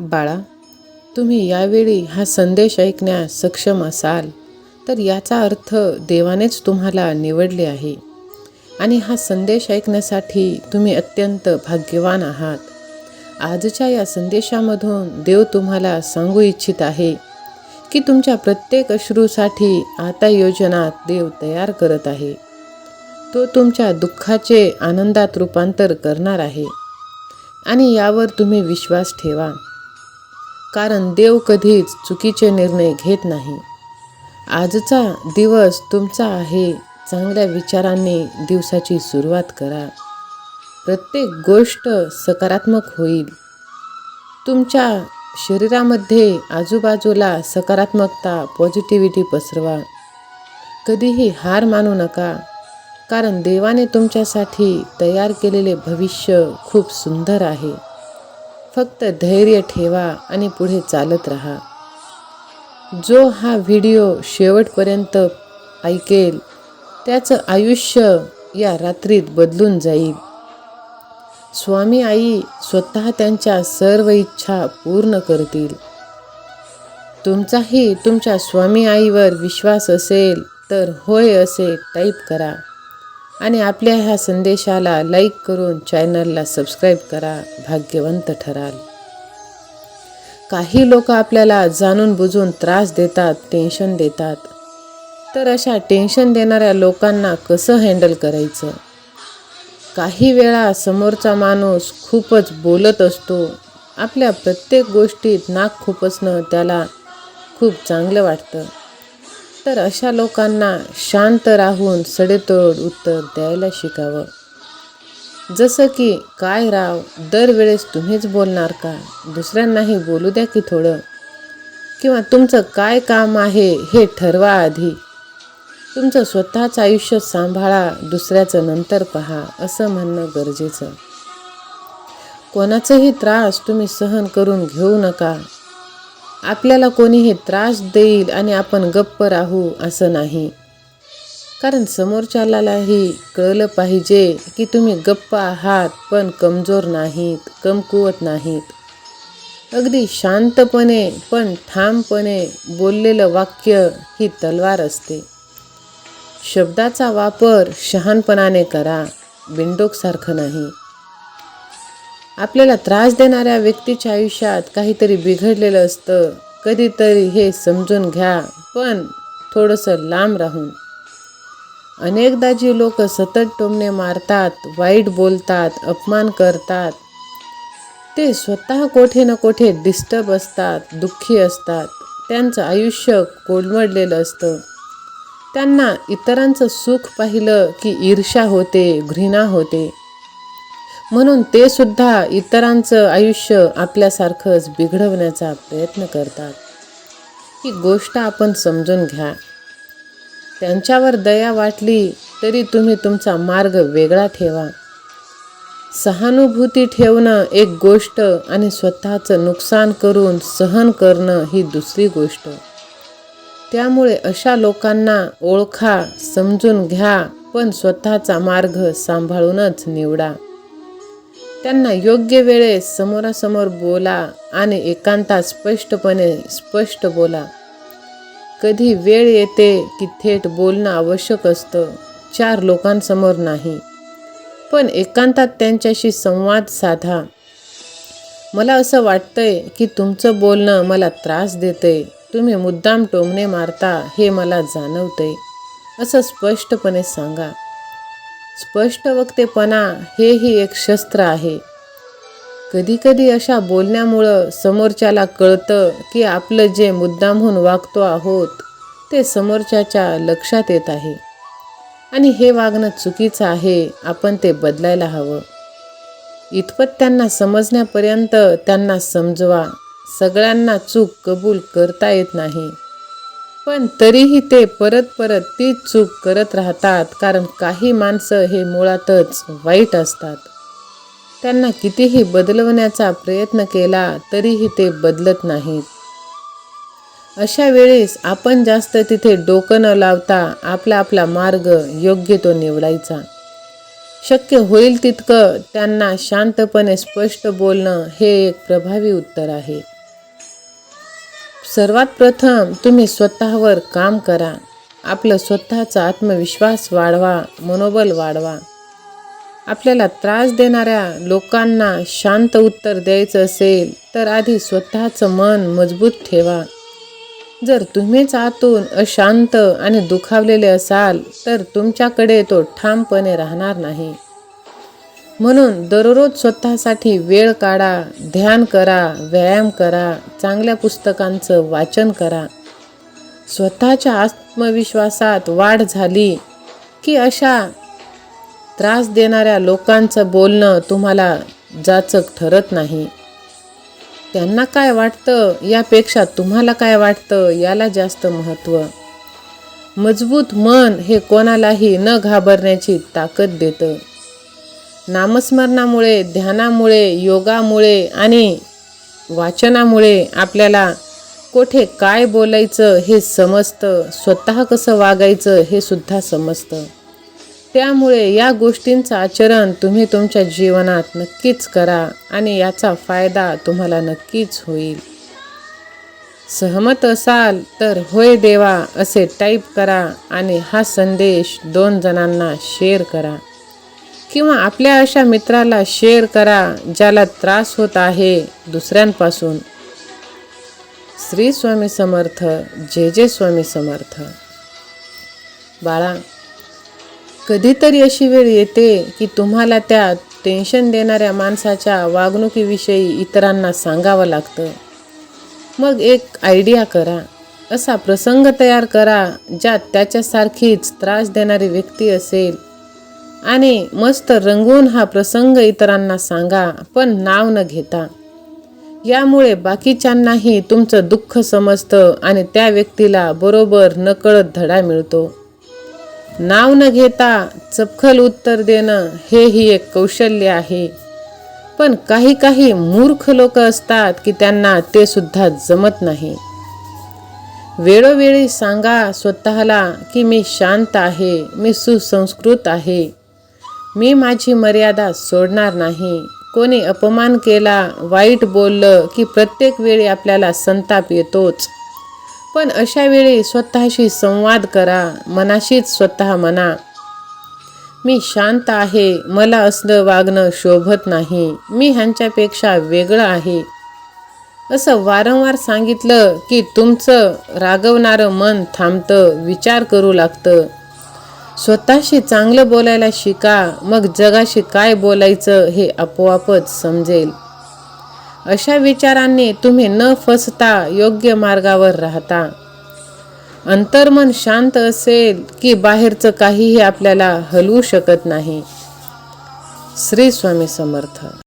बाळा तुम्ही यावेळी हा संदेश ऐकण्यास सक्षम असाल तर याचा अर्थ देवानेच तुम्हाला निवडले आहे. आणि हा संदेश ऐकण्यासाठी तुम्ही अत्यंत भाग्यवान आहात. आजच्या या संदेशामधून देव तुम्हाला सांगू इच्छित आहे की तुमच्या प्रत्येक अश्रूसाठी आता योजनात देव तयार करत आहे. तो तुमच्या दुःखाचे आनंदात रूपांतर करणार आहे. आणि यावर तुम्ही विश्वास ठेवा. कारण देव कधीच चुकीचे निर्णय घेत नाही. आजचा दिवस तुमचा आहे. चांगल्या विचारांनी दिवसाची सुरुवात करा. प्रत्येक गोष्ट सकारात्मक होईल. तुमच्या शरीरामध्ये आजूबाजूला सकारात्मकता पॉझिटिव्हिटी पसरवा. कधीही हार मानू नका. कारण देवाने तुमच्यासाठी तयार केलेले भविष्य खूप सुंदर आहे. फक्त धैर्य ठेवा आणि पुढे चालत राहा. जो हा व्हिडिओ शेवटपर्यंत ऐकेल त्याचं आयुष्य या रात्रीत बदलून जाईल. स्वामी आई स्वतः त्यांच्या सर्व इच्छा पूर्ण करतील. तुमचाही तुमच्या स्वामी आईवर विश्वास असेल तर होय असे टाईप करा. आणि आपल्या ह्या संदेशाला लाईक करून चॅनलला सबस्क्राईब करा भाग्यवंत ठराल. काही लोक आपल्याला जाणून बुजून त्रास देतात टेन्शन देतात. तर अशा टेन्शन देणाऱ्या लोकांना कसं हँडल करायचं? काही वेळा समोरचा माणूस खूपच बोलत असतो. आपल्या प्रत्येक गोष्टीत नाक खुपसणं त्याला खूप चांगलं वाटतं. तर अशा लोकांना शांत राहून सडेतोड उत्तर द्यायला शिकावं. जसं की काय राव दरवेळेस तुम्हीच बोलणार का? दुसऱ्यांनाही बोलू द्या की थोडं. किंवा तुमचं काय काम आहे हे ठरवा आधी. तुमचं स्वतःचं आयुष्य सांभाळा दुसऱ्याचं नंतर पहा असं म्हणणं गरजेचं. कोणाचाही त्रास तुम्ही सहन करून घेऊ नका. आपल्याला कोणीही त्रास देईल आणि आपण गप्प राहू असं नाही. कारण समोरच्यालाही कळलं पाहिजे की तुम्ही गप्प आहात पण कमजोर नाहीत कमकुवत नाहीत. अगदी शांतपणे पण ठामपणे बोललेलं वाक्य ही तलवार असते. शब्दाचा वापर शहाणपणाने करा बिंडोकसारखं नाही. आपल्याला त्रास देणाऱ्या व्यक्तीच्या आयुष्यात काहीतरी बिघडलेलं असतं. कधीतरी हे समजून घ्या पण थोडंसं लांब राहून. अनेकदा जी लोक सतत टोमणे मारतात वाईट बोलतात अपमान करतात ते स्वतः कोठे ना कोठे डिस्टर्ब असतात दुःखी असतात. त्यांचं आयुष्य कोलमडलेलं असतं. त्यांना इतरांचं सुख पाहिलं की ईर्षा होते घृणा होते. म्हणून ते सुद्धा इतरांचं आयुष्य आपल्यासारखंच बिघडवण्याचा प्रयत्न करतात. ही गोष्ट आपण समजून घ्या. त्यांच्यावर दया वाटली तरी तुम्ही तुमचा मार्ग वेगळा ठेवा. सहानुभूती ठेवणं एक गोष्ट आणि स्वतःचं नुकसान करून सहन करणं ही दुसरी गोष्ट. त्यामुळे अशा लोकांना ओळखा समजून घ्या पण स्वतःचा मार्ग सांभाळूनच निवडा. त्यांना योग्य वेळेस समोरासमोर बोला आणि एकांतात स्पष्टपणे स्पष्ट बोला. कधी वेळ येते की थेट बोलणं आवश्यक असतं चार लोकांसमोर नाही. पण एकांतात त्यांच्याशी संवाद साधा. मला असं वाटतंय की तुमचं बोलणं मला त्रास देतंय तुम्ही मुद्दाम टोमणे मारता हे मला जाणवतंय. असं स्पष्टपणे सांगा. स्पष्ट वक्तेपणा हेही एक शस्त्र आहे. कधीकधी अशा बोलण्यामुळं समोरच्याला कळतं की आपलं जे मुद्दामहून वागतो आहोत ते समोरच्याच्या लक्षात येत आहे. आणि हे वागणं चुकीचं आहे आपण ते बदलायला हवं. इतपत त्यांना समजण्यापर्यंत त्यांना समजवा. सगळ्यांना चूक कबूल करता येत नाही. पण तरीही ते परत परत तीच चूक करत राहतात कारण काही माणसं हे मुळातच वाईट असतात. त्यांना कितीही बदलवण्याचा प्रयत्न केला तरीही ते बदलत नाहीत. अशा वेळेस आपण जास्त तिथे डोकं न लावता आपला आपला मार्ग योग्य तो निवडायचा. शक्य होईल तितकं त्यांना शांतपणे स्पष्ट बोलणं हे एक प्रभावी उत्तर आहे. सर्वात प्रथम तुम्ही स्वतःवर काम करा. आपलं स्वतःचा आत्मविश्वास वाढवा मनोबल वाढवा. आपल्याला त्रास देणाऱ्या लोकांना शांत उत्तर द्यायचं असेल तर आधी स्वतःचं मन मजबूत ठेवा. जर तुम्हीच आतून अशांत आणि दुखावलेले असाल तर तुमच्याकडे तो ठामपणे राहणार नाही. म्हणून दररोज स्वतःसाठी वेळ काढा ध्यान करा व्यायाम करा चांगल्या पुस्तकांचं वाचन करा. स्वतःच्या आत्मविश्वासात वाढ झाली की अशा त्रास देणाऱ्या लोकांचं बोलणं तुम्हाला जाचक ठरत नाही. त्यांना काय वाटतं? यापेक्षा तुम्हाला काय वाटतं? याला जास्त महत्त्व. मजबूत मन हे कोणालाही न घाबरण्याची ताकद देतं. नामस्मरणामुळे ध्यानामुळे योगामुळे आणि वाचनामुळे आपल्याला कोठे काय बोलायचं हे समजतं स्वतः कसं वागायचं हे सुद्धा समजतं. त्यामुळे या गोष्टींचं आचरण तुम्ही तुमच्या जीवनात नक्कीच करा आणि याचा फायदा तुम्हाला नक्कीच होईल. सहमत असाल तर होय देवा असे टाईप करा आणि हा संदेश दोन जणांना शेअर करा. किंवा आपल्या अशा मित्राला शेअर करा ज्याला त्रास होत आहे दुसऱ्यांपासून. श्री स्वामी समर्थ जे जे स्वामी समर्थ. बाळा कधीतरी अशी वेळ येते की तुम्हाला त्या टेन्शन देणाऱ्या माणसाच्या वागणुकीविषयी इतरांना सांगावं लागतं. मग एक आयडिया करा असा प्रसंग तयार करा ज्यात त्याच्यासारखीच त्रास देणारी व्यक्ती असेल आणि मस्त रंगवून हा प्रसंग इतरांना सांगा पण नाव न घेता. यामुळे बाकीच्यांनाही तुमचं दुःख समजतं आणि त्या व्यक्तीला बरोबर नकळत धडा मिळतो. नाव न घेता चपखल उत्तर देणं हेही एक कौशल्य आहे. पण काही काही मूर्ख लोक असतात की त्यांना ते सुद्धा जमत नाही. वेळोवेळी सांगा स्वतःला की मी शांत आहे मी सुसंस्कृत आहे. मी माझी मर्यादा सोडणार नाही. कोणी अपमान केला वाईट बोललं की प्रत्येक वेळी आपल्याला संताप येतोच. पण अशा वेळी स्वतःशी संवाद करा मनाशीच स्वतः म्हणा. मी शांत आहे मला असलं वागणं शोभत नाही मी ह्यांच्यापेक्षा वेगळं आहे. असं वारंवार सांगितलं की तुमचं रागवणारं मन थांबतं विचार करू लागतं. स्वतःशी चांगलं बोलायला शिका मग जगाशी काय बोलायचं हे आपोआपच समजेल. अशा विचारांनी तुम्ही न फसता योग्य मार्गावर राहता. अंतर्मन शांत असेल की बाहेरचं काहीही आपल्याला हलवू शकत नाही. श्री स्वामी समर्थ.